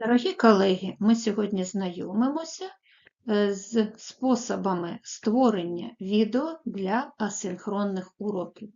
Дорогі колеги, ми сьогодні знайомимося е, з способами створення відео для асинхронних уроків.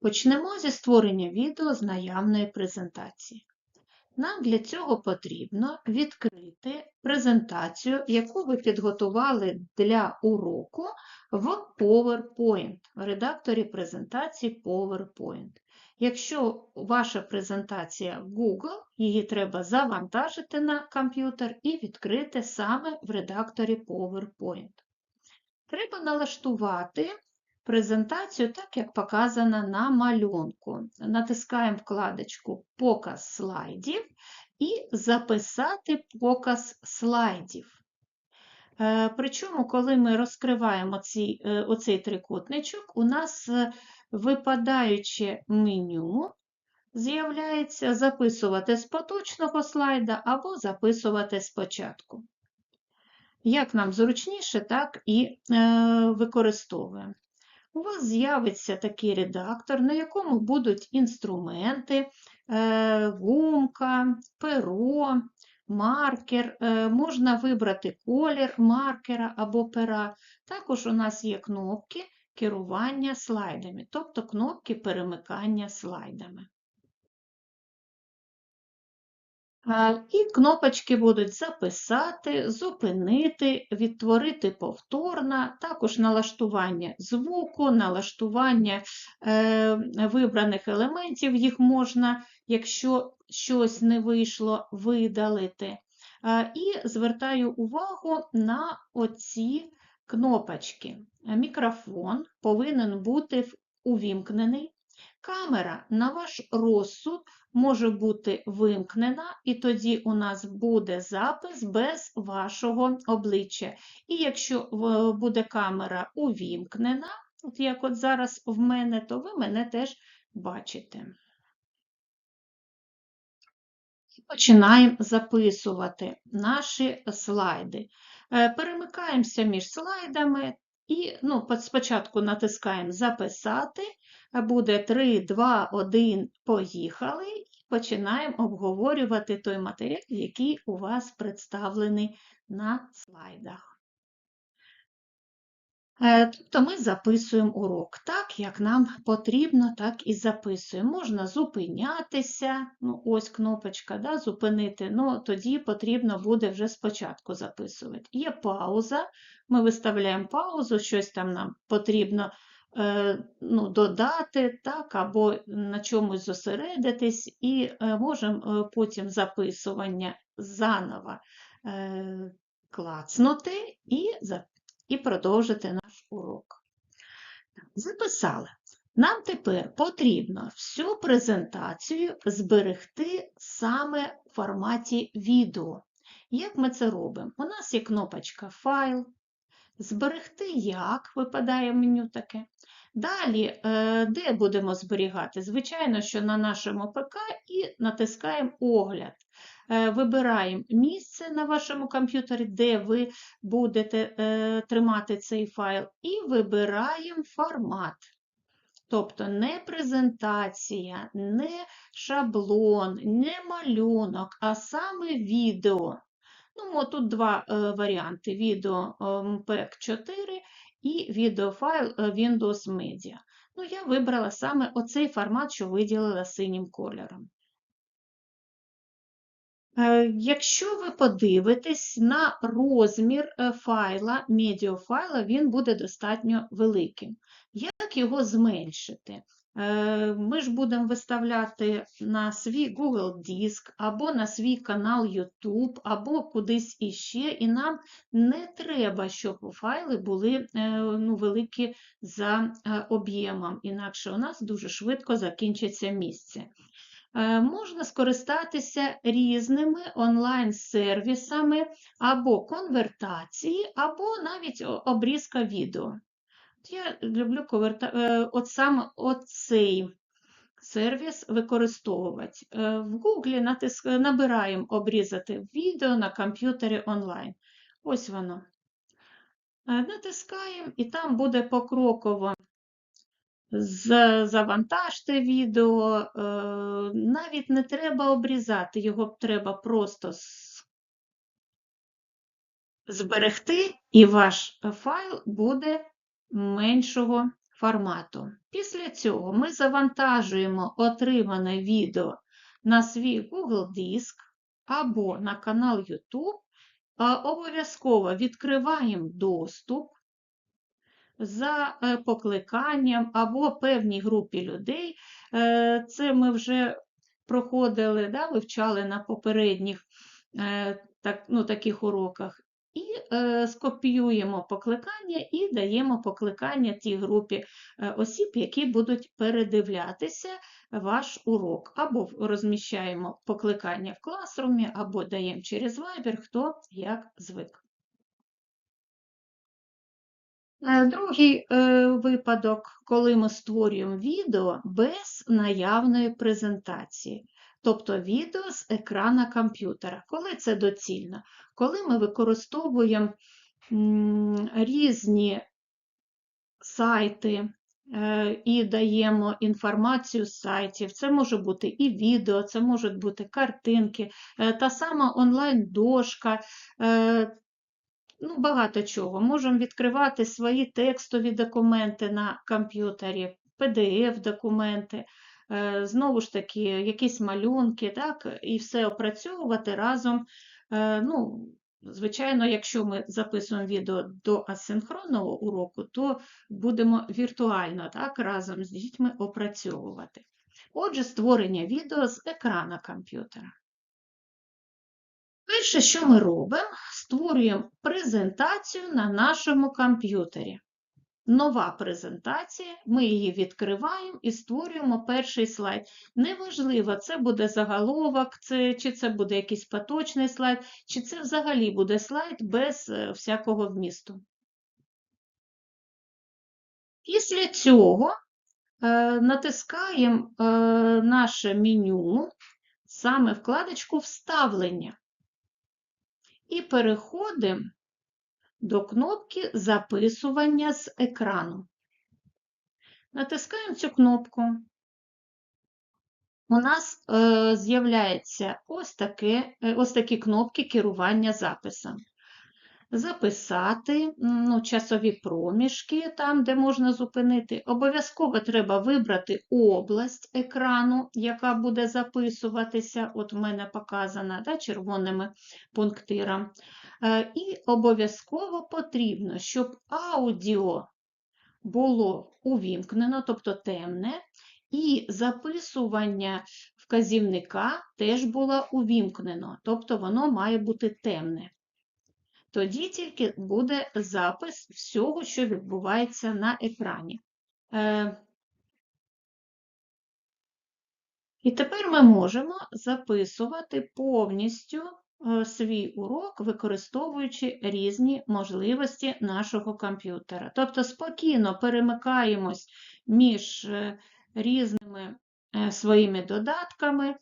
Почнемо зі створення відео з наявної презентації. Нам для цього потрібно відкрити презентацію, яку ви підготували для уроку в PowerPoint, в редакторі презентації PowerPoint. Якщо ваша презентація Google, її треба завантажити на комп'ютер і відкрити саме в редакторі PowerPoint. Треба налаштувати презентацію так, як показано на малюнку. Натискаємо вкладочку Показ слайдів і записати показ слайдів. Е, Причому, коли ми розкриваємо е, оцей трикутничок, у нас е, випадаюче меню з'являється записувати з поточного слайда або записувати спочатку. Як нам зручніше, так і е, використовуємо. У вас з'явиться такий редактор, на якому будуть інструменти, е, гумка, перо, маркер, е, можна вибрати колір маркера або пера. Також у нас є кнопки керування слайдами, тобто кнопки перемикання слайдами. І кнопочки будуть записати, зупинити, відтворити повторно, також налаштування звуку, налаштування е, вибраних елементів, їх можна, якщо щось не вийшло, видалити. І звертаю увагу на оці кнопочки. Мікрофон повинен бути увімкнений. Камера на ваш розсуд може бути вимкнена, і тоді у нас буде запис без вашого обличчя. І якщо буде камера увімкнена, от як от зараз в мене, то ви мене теж бачите. Починаємо записувати наші слайди. Е, Перемикаємося між слайдами і ну, спочатку натискаємо Записати, буде 3, 2, 1, поїхали, і починаємо обговорювати той матеріал, який у вас представлений на слайдах. Е, Тобто ми записуємо урок так, як нам потрібно, так і записуємо. Можна зупинятися, ну ось кнопочка, да, зупинити, ну тоді потрібно буде вже спочатку записувати. Є пауза, ми виставляємо паузу, щось там нам потрібно е, ну, додати, так, або на чомусь зосередитись, і е, можемо потім записування заново клацнути і записати і продовжити наш урок. Записали. Нам тепер потрібно всю презентацію зберегти саме в форматі відео. Як ми це робимо? У нас є кнопочка Файл, Зберегти як випадає меню таке. Далі, е, де будемо зберігати? Звичайно, що на нашому ПК і натискаємо Огляд. Е, Вибираємо місце на вашому комп'ютері, де ви будете е, тримати цей файл, і вибираємо формат. Тобто не презентація, не шаблон, не малюнок, а саме відео. Ну, от тут два е, варіанти: відео MPEG 4 і відеофайл Windows Media. Ну, я вибрала саме оцей формат, що виділила синім кольором. Е, Якщо ви подивитесь на розмір е, файла, медіафайла, він буде достатньо великим. Як його зменшити? Е, Ми ж будемо виставляти на свій Google Диск, або на свій канал YouTube, або кудись іще, і нам не треба, щоб файли були ну, великі за об'ємом, інакше у нас дуже швидко закінчиться місце. Е, Можна скористатися різними онлайн-сервісами або конвертації, або навіть обрізка відео. Я люблю конверта... е, от саме оцей сервіс використовувати. Е, В Google натиск... набираємо обрізати відео на комп'ютері онлайн. Ось воно. Натискаємо, і там буде покроково завантажте відео, е, навіть не треба обрізати, його треба просто зберегти, і ваш файл буде меншого формату. Після цього ми завантажуємо отримане відео на свій Google Диск або на канал YouTube. Обов'язково відкриваємо доступ за е, покликанням або певній групі людей. Е, Це ми вже проходили, да, вивчали на попередніх е, так, ну, таких уроках. І е, скопіюємо покликання і даємо покликання тій групі осіб, які будуть передивлятися ваш урок. Або розміщаємо покликання в класрумі, або даємо через Viber, хто як звик. Другий е, випадок, коли ми створюємо відео без наявної презентації, тобто відео з екрана комп'ютера. Коли це доцільно? Коли ми використовуємо різні сайти е, і даємо інформацію з сайтів, це може бути і відео, це можуть бути картинки, е, та сама онлайн-дошка. Ну, багато чого. Можемо відкривати свої текстові документи на комп'ютері, PDF-документи, е, знову ж таки, якісь малюнки, так, і все опрацьовувати разом. Е, Ну, звичайно, якщо ми записуємо відео до асинхронного уроку, то будемо віртуально так, разом з дітьми опрацьовувати. Отже, створення відео з екрана комп'ютера. Перше, що ми робимо, створюємо презентацію на нашому комп'ютері. Нова презентація, ми її відкриваємо і створюємо перший слайд. Неважливо, це буде заголовок, це, чи це буде якийсь поточний слайд, чи це взагалі буде слайд без е, всякого вмісту. Після цього е, натискаємо е, наше меню, саме вкладочку Вставлення і переходимо до кнопки записування з екрану. Натискаємо цю кнопку. У нас е, з'являється ось, е, ось такі кнопки керування записом. Записати, ну, часові проміжки, там, де можна зупинити. Обов'язково треба вибрати область екрану, яка буде записуватися. От в мене показана да, червоними пунктиром. Е, І обов'язково потрібно, щоб аудіо було увімкнено, тобто темне, і записування вказівника теж було увімкнено, тобто воно має бути темне. Тоді тільки буде запис всього, що відбувається на екрані. Е, І тепер ми можемо записувати повністю е, свій урок, використовуючи різні можливості нашого комп'ютера. Тобто спокійно перемикаємось між е, різними своїми додатками.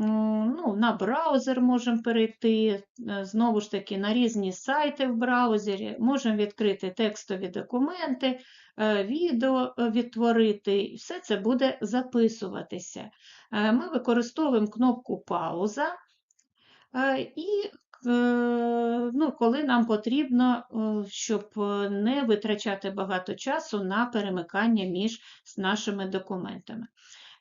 Ну, на браузер можемо перейти, е, знову ж таки, на різні сайти в браузері, можемо відкрити текстові документи, е, відео е, відтворити, і все це буде записуватися. Ми використовуємо кнопку пауза, і ну, коли нам потрібно, щоб не витрачати багато часу на перемикання між нашими документами.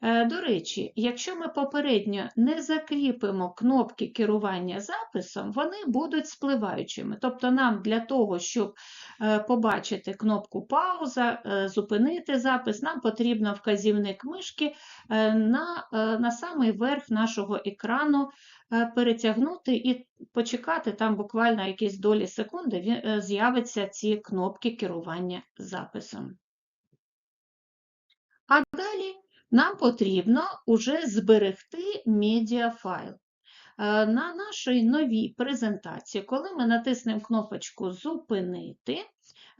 Е, До речі, якщо ми попередньо не закріпимо кнопки керування записом, вони будуть спливаючими. Тобто нам для того, щоб е, побачити кнопку пауза, е, зупинити запис, нам потрібно вказівник мишки на, на самий верх нашого екрану перетягнути і почекати там буквально якісь долі секунди, з'являться ці кнопки керування записом. А далі нам потрібно уже зберегти медіафайл. Е, На нашій новій презентації, коли ми натиснемо кнопочку Зупинити,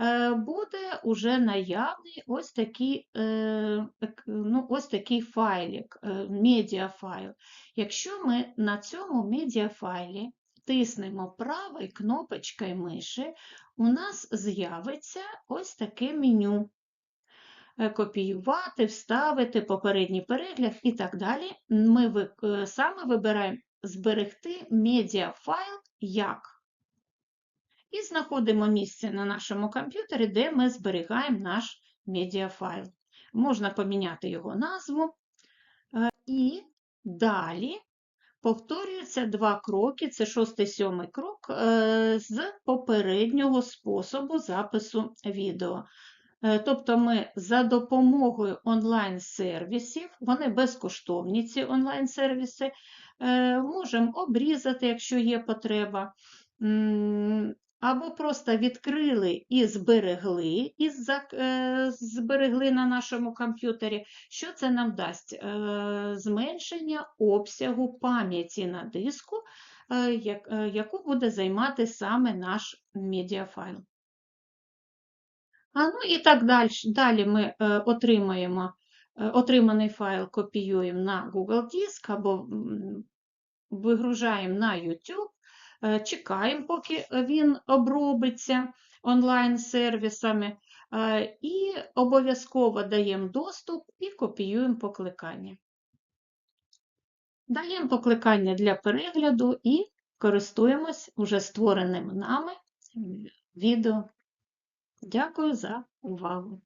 е, буде уже наявний ось такий, е, ну, ось такий файлик, медіафайл. Якщо ми на цьому медіафайлі тиснемо правою кнопочкою миші, у нас з'явиться ось таке меню. Е, копіювати, вставити попередній перегляд і так далі. Ми е, саме вибираємо зберегти медіафайл як. І знаходимо місце на нашому комп'ютері, де ми зберігаємо наш медіафайл. Можна поміняти його назву. Е, І далі повторюються два кроки, це шостий сьомий крок з попереднього способу запису відео. Е, Тобто ми за допомогою онлайн-сервісів, вони безкоштовні, ці онлайн-сервіси, е, можемо обрізати, якщо є потреба, або просто відкрили і зберегли, і е, зберегли на нашому комп'ютері. Що це нам дасть? Зменшення обсягу пам'яті на диску, як- яку буде займати саме наш медіафайл. А, ну і так далі. Далі ми е, отримаємо е, отриманий файл, копіюємо на Google Диск або вигружаємо на YouTube, е, чекаємо, поки він обробиться онлайн-сервісами, і обов'язково даємо доступ і копіюємо покликання. Даємо покликання для перегляду і користуємось уже створеним нами відео. Дякую за увагу!